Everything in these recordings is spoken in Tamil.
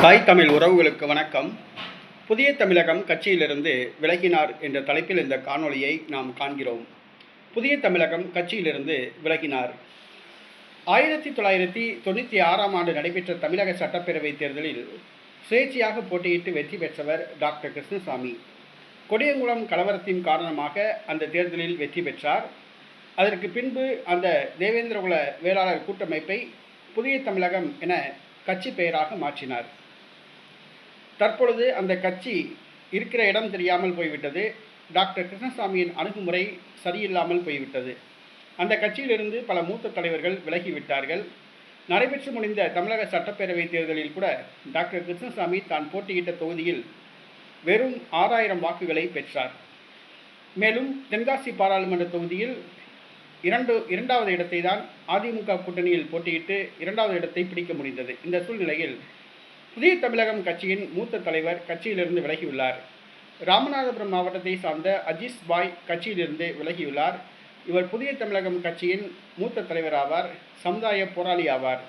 தாய் தமிழ் உறவுகளுக்கு வணக்கம். புதிய தமிழகம் கட்சியிலிருந்து விலகினார் என்ற தலைப்பில் இந்த காணொளியை நாம் காண்கிறோம். புதிய தமிழகம் கட்சியிலிருந்து விலகினார். ஆயிரத்தி தொள்ளாயிரத்தி தொண்ணூற்றி ஆறாம் ஆண்டு நடைபெற்ற தமிழக சட்டப்பேரவைத் தேர்தலில் சுயேட்சையாக போட்டியிட்டு வெற்றி பெற்றவர் டாக்டர் கிருஷ்ணசாமி. கொடியங்குளம் கலவரத்தின் காரணமாக அந்த தேர்தலில் வெற்றி பெற்றார். அதற்கு பின்பு அந்த தேவேந்திரகுல வேளாளர் கூட்டமைப்பை புதிய தமிழகம் என கட்சி பெயராக மாற்றினார். தற்பொழுது அந்த கட்சி இருக்கிற இடம் தெரியாமல் போய்விட்டது. டாக்டர் கிருஷ்ணசாமியின் அணுகுமுறை சரியில்லாமல் போய்விட்டது. அந்த கட்சியிலிருந்து பல மூத்த தலைவர்கள் விலகிவிட்டார்கள். நடைபெற்று முடிந்த தமிழக சட்டப்பேரவை தேர்தலில் கூட டாக்டர் கிருஷ்ணசாமி தான் போட்டியிட்ட தொகுதியில் வெறும் ஆறாயிரம் வாக்குகளை பெற்றார். மேலும் தென்காசி பாராளுமன்ற தொகுதியில் இரண்டு இரண்டாவது இடத்தை தான் அதிமுக கூட்டணியில் போட்டியிட்டு இரண்டாவது இடத்தை பிடிக்க முடிந்தது. இந்த சூழ்நிலையில் புதிய தமிழகம் கட்சியின் மூத்த தலைவர் கட்சியிலிருந்து விலகியுள்ளார். ராமநாதபுரம் மாவட்டத்தை சார்ந்த அஜிஸ் பாய் கட்சியிலிருந்து விலகியுள்ளார். இவர் புதிய தமிழகம் கட்சியின் மூத்த தலைவர் ஆவார் சமுதாய போராளி ஆவார்.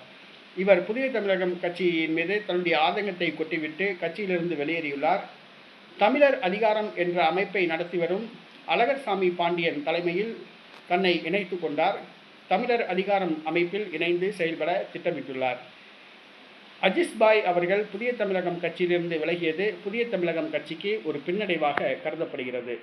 இவர் புதிய தமிழகம் கட்சியின் மீது தன்னுடைய ஆதங்கத்தை கொட்டிவிட்டு கட்சியிலிருந்து வெளியேறியுள்ளார். தமிழர் அதிகாரம் என்ற அமைப்பை நடத்தி வரும் அழகர்சாமி பாண்டியன் தலைமையில் தன்னை இணைத்து கொண்டார். தமிழர் அதிகாரம் அமைப்பில் இணைந்து செயல்பட திட்டமிட்டுள்ளார். அஜிஸ் பாய் அவர்கள் புதிய தமிழகம் கட்சியிலிருந்து விலகியது. புதிய தமிழகம் கட்சிக்கு ஒரு பின்னடைவாக கருதப்படுகிறது.